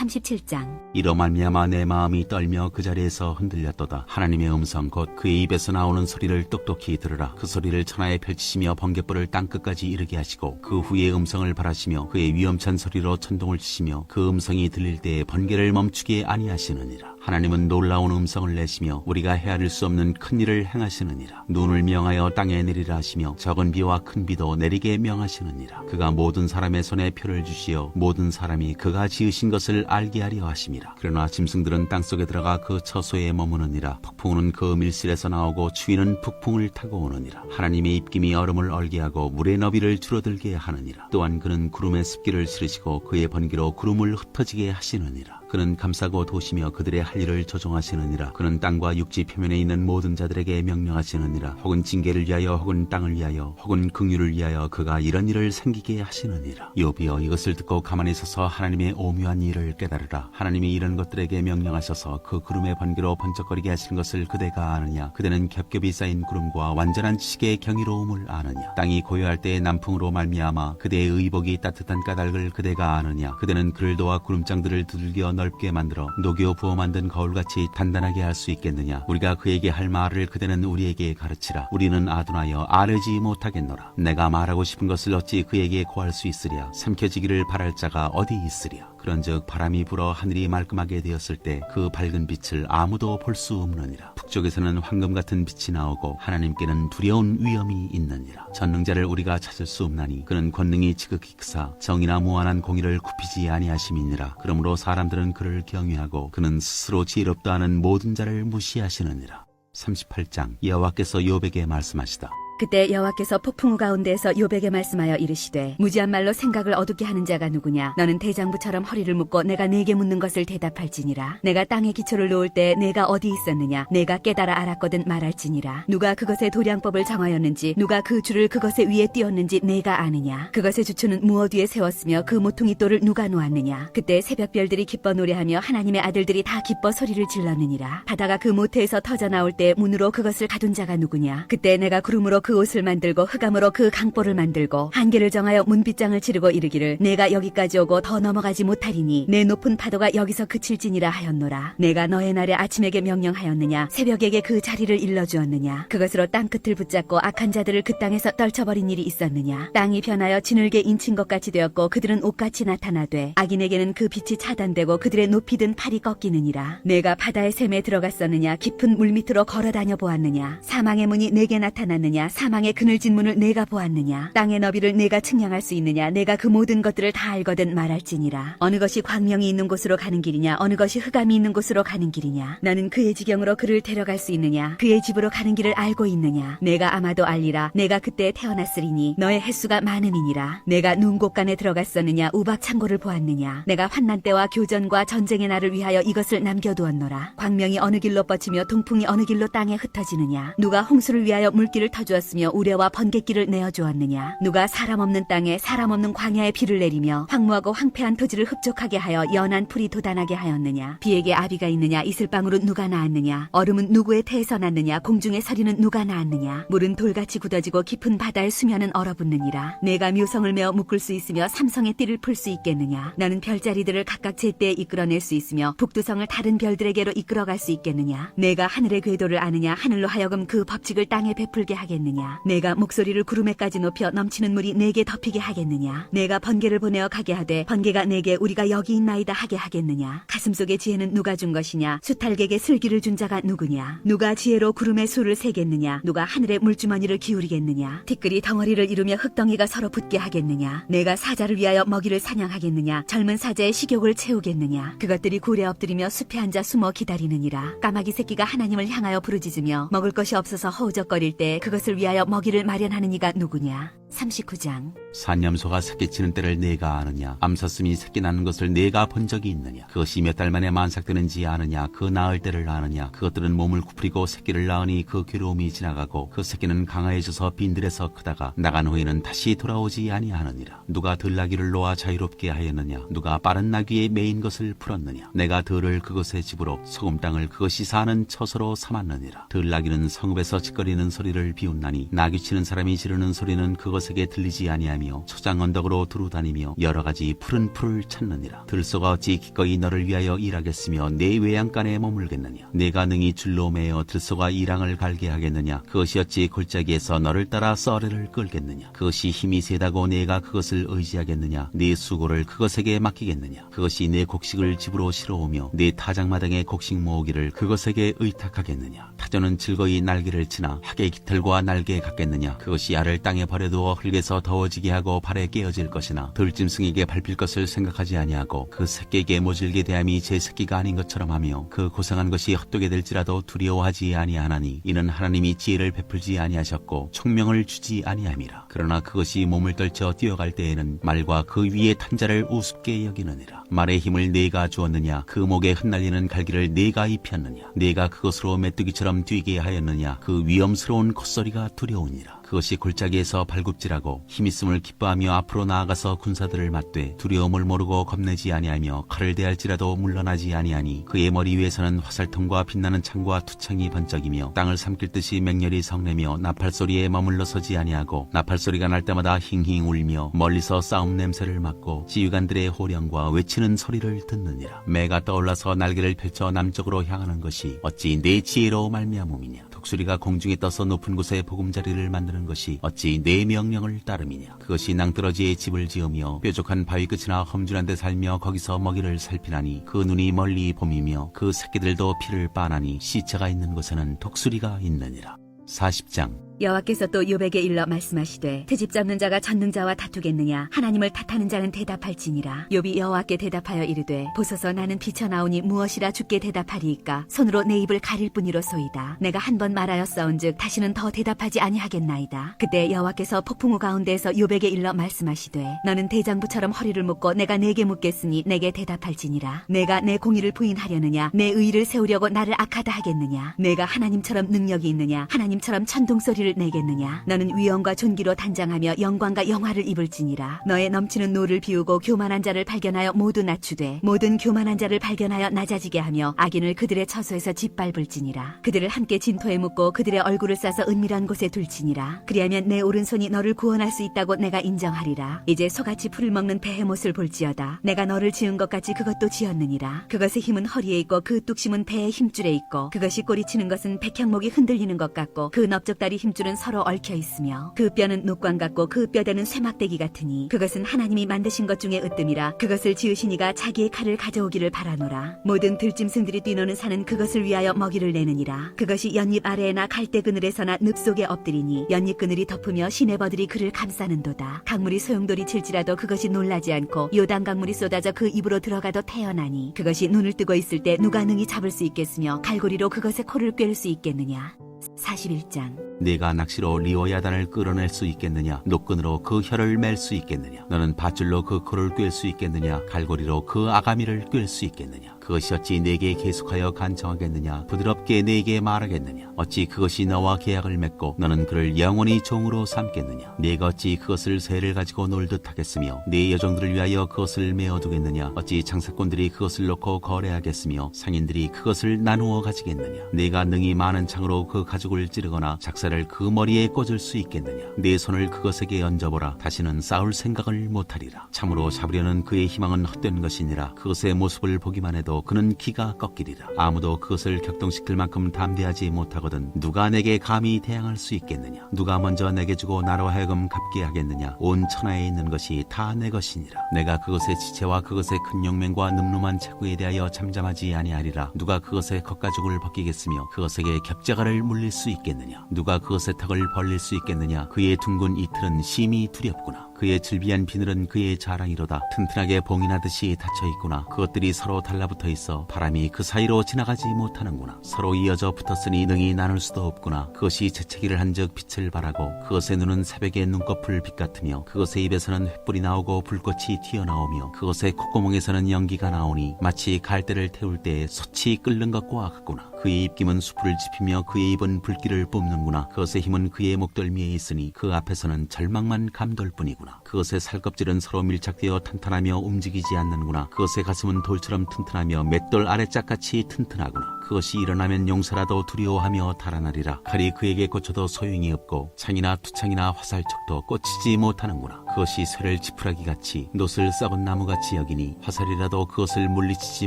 37장 이로 말미암아 내 마음이 떨며 그 자리에서 흔들렸도다. 하나님의 음성 곧 그의 입에서 나오는 소리를 똑똑히 들으라. 그 소리를 천하에 펼치시며 번갯불을 땅 끝까지 이르게 하시고 그 후에 음성을 바라시며 그의 위험찬 소리로 천둥을 치시며 그 음성이 들릴 때에 번개를 멈추게 아니하시느니라. 하나님은 놀라운 음성을 내시며 우리가 헤아릴 수 없는 큰 일을 행하시느니라. 눈을 명하여 땅에 내리라 하시며 적은 비와 큰 비도 내리게 명하시느니라. 그가 모든 사람의 손에 표를 주시어 모든 사람이 그가 지으신 것을 알게 하려 하심이라. 그러나 짐승들은 땅 속에 들어가 그 처소에 머무느니라. 폭풍은 그 밀실에서 나오고 추위는 북풍을 타고 오느니라. 하나님의 입김이 얼음을 얼게 하고 물의 너비를 줄어들게 하느니라. 또한 그는 구름의 습기를 실으시고 그의 번개로 구름을 흩어지게 하시느니라. 그는 감싸고 도시며 그들의 할 일을 조종하시느니라. 그는 땅과 육지 표면에 있는 모든 자들에게 명령하시느니라. 혹은 징계를 위하여 혹은 땅을 위하여 혹은 긍휼을 위하여 그가 이런 일을 생기게 하시느니라. 요비여 이것을 듣고 가만히 서서 하나님의 오묘한 일을 깨달으라. 하나님이 이런 것들에게 명령하셔서 그 구름의 번개로 번쩍거리게 하시는 것을 그대가 아느냐. 그대는 겹겹이 쌓인 구름과 완전한 지식의 경이로움을 아느냐. 땅이 고요할 때의 남풍으로 말미암아 그대의 의복이 따뜻한 까닭을 그대가 아느냐. 그대는 그늘도와 구름장들을 두들겨 넓게 만들어 녹여 부어 만든 거울같이 단단하게 할 수 있겠느냐? 우리가 그에게 할 말을 그대는 우리에게 가르치라. 우리는 아둔하여 아뢰지 못하겠노라. 내가 말하고 싶은 것을 어찌 그에게 고할 수 있으랴? 삼켜지기를 바랄 자가 어디 있으랴? 그런즉 바람이 불어 하늘이 말끔하게 되었을 때 그 밝은 빛을 아무도 볼 수 없느니라 북쪽에서는 황금 같은 빛이 나오고 하나님께는 두려운 위험이 있느니라. 전능자를 우리가 찾을 수 없나니 그는 권능이 지극히 크사 정의나 무한한 공의를 굽히지 아니하심이니라. 그러므로 사람들은 그를 경외하고 그는 스스로 지혜롭다 하는 모든 자를 무시하시느니라. 38장 여호와께서 요백에 말씀하시다 그때 여호와께서 폭풍우 가운데에서 요백에 말씀하여 이르시되 무지한 말로 생각을 어둡게 하는 자가 누구냐? 너는 대장부처럼 허리를 묶고 내가 네게 묻는 것을 대답할지니라. 내가 땅에 기초를 놓을 때 내가 어디 있었느냐? 내가 깨달아 알았거든 말할지니라. 누가 그것의 도량법을 정하였는지 누가 그 줄을 그것의 위에 띄었는지 내가 아느냐? 그것의 주추는 무엇 위에 세웠으며 그 모퉁이 돌을 누가 놓았느냐? 그때 새벽별들이 기뻐 노래하며 하나님의 아들들이 다 기뻐 소리를 질렀느니라. 바다가 그 모태에서 터져 나올 때 문으로 그것을 가둔 자가 누구냐? 그때 내가 구름으로 그 옷을 만들고 흑암으로 그 강보를 만들고 한계를 정하여 문빗장을 치르고 이르기를 내가 여기까지 오고 더 넘어가지 못하리니 내 높은 파도가 여기서 그칠지니라 하였노라. 내가 너의 날에 아침에게 명령하였느냐? 새벽에게 그 자리를 일러주었느냐? 그것으로 땅 끝을 붙잡고 악한 자들을 그 땅에서 떨쳐버린 일이 있었느냐? 땅이 변하여 진흙에 인친 것 같이 되었고 그들은 옷같이 나타나되 악인에게는 그 빛이 차단되고 그들의 높이 든 팔이 꺾이느니라. 내가 바다의 샘에 들어갔었느냐? 깊은 물 밑으로 걸어다녀 보았느냐? 사망의 문이 내게 나타났느냐 사망의 그늘진 문을 내가 보았느냐? 땅의 너비를 내가 측량할 수 있느냐? 내가 그 모든 것들을 다 알거든 말할지니라. 어느 것이 광명이 있는 곳으로 가는 길이냐? 어느 것이 흑암이 있는 곳으로 가는 길이냐? 너는 그의 지경으로 그를 데려갈 수 있느냐? 그의 집으로 가는 길을 알고 있느냐? 내가 아마도 알리라. 내가 그때 태어났으리니 너의 횟수가 많음이니라. 내가 눈곳간에 들어갔었느냐? 우박 창고를 보았느냐? 내가 환난 때와 교전과 전쟁의 날을 위하여 이것을 남겨두었노라. 광명이 어느 길로 뻗치며 동풍이 어느 길로 땅에 흩어지느냐? 누가 홍수를 위하여 물길을 터주었으 며 우레와 번갯길을 내어주었느냐? 누가 사람 없는 땅에 사람 없는 광야에 비를 내리며 황무하고 황폐한 토지를 흡족하게 하여 연한 풀이 돋아나게 하였느냐? 비에게 아비가 있느냐? 이슬방으로 누가 낳았느냐? 얼음은 누구의 태에서 났느냐? 공중의 서리는 누가 낳았느냐? 물은 돌같이 굳어지고 깊은 바다의 수면은 얼어붙느니라. 내가 묘성을 메어 묶을 수 있으며 삼성의 띠를 풀 수 있겠느냐? 나는 별자리들을 각각 제때에 이끌어낼 수 있으며 북두성을 다른 별들에게로 이끌어갈 수 있겠느냐? 내가 하늘의 궤도를 아느냐? 하늘로 하여금 그 법칙을 땅에 베풀게 하겠느냐 내가 목소리를 구름에까지 높여 넘치는 물이 내게 덮이게 하겠느냐? 내가 번개를 보내어 가게 하되 번개가 내게 우리가 여기 있나이다 하게 하겠느냐? 가슴 속의 지혜는 누가 준 것이냐? 수탈객의 슬기를 준 자가 누구냐? 누가 지혜로 구름의 수를 세겠느냐? 누가 하늘의 물주머니를 기울이겠느냐? 티끌이 덩어리를 이루며 흙덩이가 서로 붙게 하겠느냐? 내가 사자를 위하여 먹이를 사냥하겠느냐? 젊은 사자의 식욕을 채우겠느냐? 그것들이 굴에 엎드리며 숲에 앉아 숨어 기다리느니라. 까마귀 새끼가 하나님을 향하여 부르짖으며 먹을 것이 없어서 허우적거릴 때 그것을 위하여 먹이를 마련하는 이가 누구냐 39장. 산염소가 새끼치는 때를 내가 아느냐? 암사슴이 새끼 낳는 것을 내가 본 적이 있느냐? 그것이 몇 달 만에 만삭되는지 아느냐? 그 낳을 때를 아느냐? 그것들은 몸을 굽히고 새끼를 낳으니 그 괴로움이 지나가고 그 새끼는 강화해져서 빈들에서 크다가 나간 후에는 다시 돌아오지 아니하느니라. 누가 들나귀를 놓아 자유롭게 하였느냐? 누가 빠른 나귀에 메인 것을 풀었느냐? 내가 들을 그것의 집으로 소금 땅을 그것이 사는 처소로 삼았느니라. 들나귀는 성읍에서 짓거리는 소리를 비웃나니 나귀 치는 사람이 지르는 소리는 그것 그것에게 들리지 아니하며 초장 언덕으로 두루다니며 여러 가지 푸른 풀을 찾느니라. 들소가 어찌 기꺼이 너를 위하여 일하겠으며 내 외양간에 머물겠느냐? 내가 능히 줄로 매어 들소가 이랑을 갈게 하겠느냐? 그것이 어찌 골짜기에서 너를 따라 썰을 끌겠느냐? 그것이 힘이 세다고 내가 그것을 의지하겠느냐? 내 수고를 그것에게 맡기겠느냐? 그것이 내 곡식을 집으로 실어오며 내 타작마당의 곡식 모으기를 그것에게 의탁하겠느냐? 타조는 즐거이 날개를 치나 학의 깃털과 날개에 같겠느냐? 그것이 알을 땅에 버려두어 흙에서 더워지게 하고 발에 깨어질 것이나 들짐승에게 밟힐 것을 생각하지 아니하고 그 새끼에게 모질게 대함이 제 새끼가 아닌 것처럼 하며 그 고생한 것이 헛되게 될지라도 두려워하지 아니하나니 이는 하나님이 지혜를 베풀지 아니하셨고 총명을 주지 아니함이라. 그러나 그것이 몸을 떨쳐 뛰어갈 때에는 말과 그 위에 탄 자를 우습게 여기느니라. 말의 힘을 내가 주었느냐 그 목에 흩날리는 갈기를 내가 입혔느냐 내가 그것으로 메뚜기처럼 뛰게 하였느냐 그 위험스러운 콧소리가 두려우니라 그것이 골짜기에서 발굽질하고 힘있음을 기뻐하며 앞으로 나아가서 군사들을 맞되 두려움을 모르고 겁내지 아니하며 칼을 대할지라도 물러나지 아니하니 그의 머리 위에서는 화살통과 빛나는 창과 투창이 번쩍이며 땅을 삼킬 듯이 맹렬히 성내며 나팔 소리에 머물러 서지 아니하고 나팔 소리가 날 때마다 힝힝 울며 멀리서 싸움 냄새를 맡고 지휘관들의 호령과 외치는 소리를 듣느니라. 매가 떠올라서 날개를 펼쳐 남쪽으로 향하는 것이 어찌 내 지혜로 말미암음이냐. 독수리가 공중에 떠서 높은 곳에 보금자리를 만드는 것이 어찌 내 명령을 따름이냐? 그것이 낭떠러지에 집을 지으며 뾰족한 바위 끝이나 험준한 데 살며 거기서 먹이를 살피나니 그 눈이 멀리 봄이며 그 새끼들도 피를 빠나니 시체가 있는 곳에는 독수리가 있느니라. 40장 여호와께서 또 요백에 일러 말씀하시되 트집 잡는 자가 전능 자와 다투겠느냐? 하나님을 탓하는 자는 대답할지니라. 욥이 여호와께 대답하여 이르되 보소서 나는 비쳐나오니 무엇이라 주께 대답하리이까? 손으로 내 입을 가릴 뿐이로소이다. 내가 한 번 말하였사온즉 다시는 더 대답하지 아니하겠나이다. 그때 여호와께서 폭풍우 가운데에서 요백에 일러 말씀하시되 너는 대장부처럼 허리를 묶고 내가 내게 묻겠으니 내게 대답할지니라. 내가 내 공의를 부인하려느냐? 내 의를 세우려고 나를 악하다 하겠느냐? 내가 하나님처럼 능력이 있느냐? 하나님처럼 천둥 소리를 내겠느냐? 너는 위엄과 존귀로 단장하며 영광과 영화를 입을지니라. 너의 넘치는 노를 비우고 교만한 자를 발견하여 모두 낮추되 모든 교만한 자를 발견하여 낮아지게 하며 악인을 그들의 처소에서 짓밟을지니라. 그들을 함께 진토에 묻고 그들의 얼굴을 싸서 은밀한 곳에 둘지니라. 그리하면 내 오른손이 너를 구원할 수 있다고 내가 인정하리라. 이제 소같이 풀을 먹는 배의 못을 볼지어다. 내가 너를 지은 것 같이 그것도 지었느니라. 그것의 힘은 허리에 있고 그 뚝심은 배의 힘줄에 있고 그것이 꼬리치는 것은 백향목이 흔들리는 것 같고 그 넓적다리 힘줄 은 서로 얽혀 있으며 그 뼈는 녹광 같고 그 뼈대는 쇠막대기 같으니 그것은 하나님이 만드신 것 중에 으뜸이라 그것을 지으신 이가 자기의 칼을 가져오기를 바라노라. 모든 들짐승들이 뛰노는 산은 그것을 위하여 먹이를 내느니라. 그것이 연잎 아래에나 갈대 그늘에서나 늪 속에 엎드리니 연잎 그늘이 덮으며 시내버들이 그를 감싸는도다. 강물이 소용돌이 칠지라도 그것이 놀라지 않고 요단 강물이 쏟아져 그 입으로 들어가도 태어나니 그것이 눈을 뜨고 있을 때 누가 능히 잡을 수 있겠으며 갈고리로 그것의 코를 꿰를 수 있겠느냐? 41장 내가 낚시로 리오야단을 끌어낼 수 있겠느냐? 노끈으로 그 혀를 맬 수 있겠느냐? 너는 밧줄로 그 코를 꿰 수 있겠느냐? 갈고리로 그 아가미를 꿰 수 있겠느냐? 그것이 어찌 내게 계속하여 간청하겠느냐? 부드럽게 내게 말하겠느냐? 어찌 그것이 너와 계약을 맺고 너는 그를 영원히 종으로 삼겠느냐? 내가 어찌 그것을 새를 가지고 놀듯 하겠으며 내 여종들을 위하여 그것을 메어두겠느냐? 어찌 장사꾼들이 그것을 놓고 거래하겠으며 상인들이 그것을 나누어 가지겠느냐? 내가 능히 많은 창으로 그 가죽을 찌르거나 작 사를 그 머리에 꽂을 수 있겠느냐? 내 손을 그것에게 얹어보라. 다시는 싸울 생각을 못하리라. 참으로 잡으려는 그의 희망은 헛된 것이니라. 그것의 모습을 보기만 해도 그는 기가 꺾이리라. 아무도 그것을 격동시킬 만큼 담대하지 못하거든 누가 내게 감히 대항할 수 있겠느냐? 누가 먼저 내게 주고 나로 하여금 갚게 하겠느냐? 온 천하에 있는 것이 다 내 것이니라. 내가 그것의 지체와 그것의 큰 용맹과 늠름한 체구에 대하여 잠잠하지 아니하리라. 누가 그것의 겉가죽을 벗기겠으며 그것에게 겹자가를 물릴 수 있겠느냐? 누가 그것의 턱을 벌릴 수 있겠느냐? 그의 둥근 이틀은 심히 두렵구나. 그의 질비한 비늘은 그의 자랑이로다. 튼튼하게 봉이 나듯이 닫혀 있구나. 그것들이 서로 달라붙어 있어 바람이 그 사이로 지나가지 못하는구나. 서로 이어져 붙었으니 능히 나눌 수도 없구나. 그것이 재채기를 한즉 빛을 발하고 그것의 눈은 새벽의 눈꺼풀 빛 같으며 그것의 입에서는 횃불이 나오고 불꽃이 튀어나오며 그것의 콧구멍에서는 연기가 나오니 마치 갈대를 태울 때 솥이 끓는 것과 같구나 그의 입김은 수풀을 지피며 그의 입은 불길을 뿜는구나. 그것의 힘은 그의 목덜미에 있으니 그 앞에서는 절망만 감돌 뿐이구나 그것의 살껍질은 서로 밀착되어 탄탄하며 움직이지 않는구나. 그것의 가슴은 돌처럼 튼튼하며 맷돌 아래짝같이 튼튼하구나. 그것이 일어나면 용사라도 두려워하며 달아나리라. 칼이 그에게 꽂혀도 소용이 없고 창이나 투창이나 화살촉도 꽂히지 못하는구나. 그것이 쇠를 지푸라기 같이 놋을 썩은 나무 같이 여기니 화살이라도 그것을 물리치지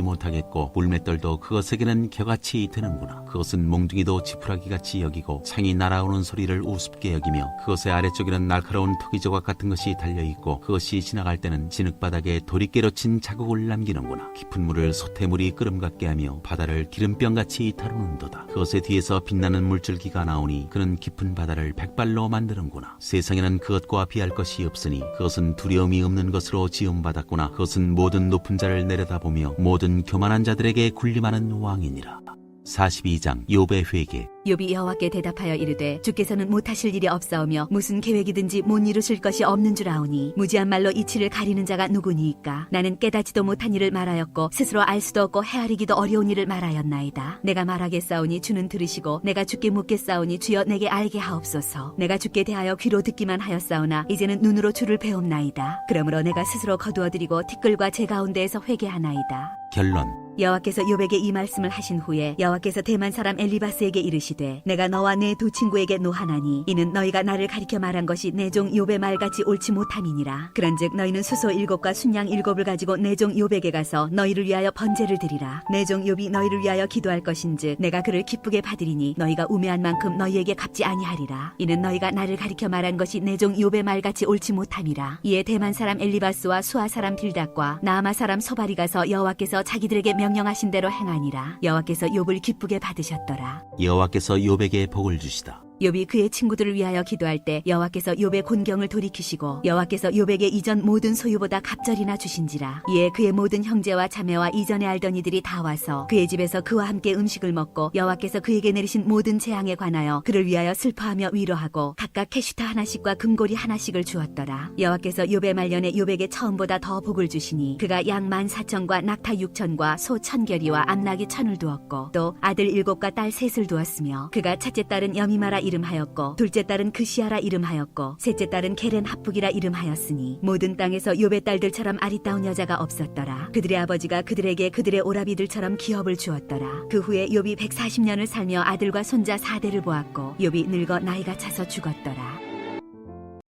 못하겠고 물맷돌도 그것에게는 겨같이 드는구나. 그것은 몽둥이도 지푸라기 같이 여기고 창이 날아오는 소리를 우습게 여기며 그것의 아래쪽에는 날카로운 토기조각 같은 것이 달려 있고 그것이 지나갈 때는 진흙바닥에 도리깨로 친 자국을 남기는구나. 깊은 물을 소태물이 끓음 같게 하며 바다를 기름병같이 다루는도다. 그것의 뒤에서 빛나는 물줄기가 나오니 그는 깊은 바다를 백발로 만드는구나. 세상에는 그것과 비할 것이 없으니 그것은 두려움이 없는 것으로 지음받았구나. 그것은 모든 높은 자를 내려다보며 모든 교만한 자들에게 군림하는 왕이니라. 42장 요배 회개 욥이 여호와께 대답하여 이르되 주께서는 못하실 일이 없사오며 무슨 계획이든지 못 이루실 것이 없는 줄 아오니 무지한 말로 이치를 가리는 자가 누구니이까? 나는 깨닫지도 못한 일을 말하였고 스스로 알 수도 없고 헤아리기도 어려운 일을 말하였나이다. 내가 말하겠사오니 주는 들으시고 내가 주께 묻겠사오니 주여 내게 알게 하옵소서. 내가 주께 대하여 귀로 듣기만 하였사오나 이제는 눈으로 주를 배움나이다. 그러므로 내가 스스로 거두어드리고 티끌과 제 가운데에서 회개하나이다. 결론. 여호와께서 요백에 이 말씀을 하신 후에 여호와께서 대만 사람 엘리바스에게 이르시되 내가 너와 내 두 친구에게 노하나니 이는 너희가 나를 가리켜 말한 것이 내 종 요배 말같이 옳지 못함이니라. 그런즉 너희는 수소 일곱과 순양 일곱을 가지고 내 종 요백에 가서 너희를 위하여 번제를 드리라. 내종 욥이 너희를 위하여 기도할 것인즉 내가 그를 기쁘게 받으리니 너희가 우매한 만큼 너희에게 갚지 아니하리라. 이는 너희가 나를 가리켜 말한 것이 내 종 요배 말같이 옳지 못함이라. 이에 대만 사람 엘리바스와 수아 사람 빌닷과 나아마 사람 소발이 가서 여호와께서 자기들에게 명령하신 대로 행하니라. 여호와께서 욥을 기쁘게 받으셨더라. 여호와께서 요백에 복을 주시다 욥이 그의 친구들을 위하여 기도할 때 여호와께서 욥의 곤경을 돌이키시고 여호와께서 욥에게 이전 모든 소유보다 갑절이나 주신지라. 이에 그의 모든 형제와 자매와 이전에 알던 이들이 다 와서 그의 집에서 그와 함께 음식을 먹고 여호와께서 그에게 내리신 모든 재앙에 관하여 그를 위하여 슬퍼하며 위로하고 각각 캐슈타 하나씩과 금고리 하나씩을 주었더라. 여호와께서 욥의 말년에 욥에게 처음보다 더 복을 주시니 그가 양 만 사천과 낙타 육천과 소 천결이와 암낙이 천을 두었고 또 아들 일곱과 딸 셋을 두었으며 그가 첫째 딸은 여미마라 이름 하였고 둘째 딸은 그시아라 이름하였고 셋째 딸은 게렌 합북이라 이름하였으니 모든 땅에서 욥의 딸들처럼 아리따운 여자가 없었더라. 그들의 아버지가 그들에게 그들의 오라비들처럼 기업을 주었더라. 그 후에 욥이 140년을 살며 아들과 손자 사대를 보았고 욥이 늙어 나이가 차서 죽었더라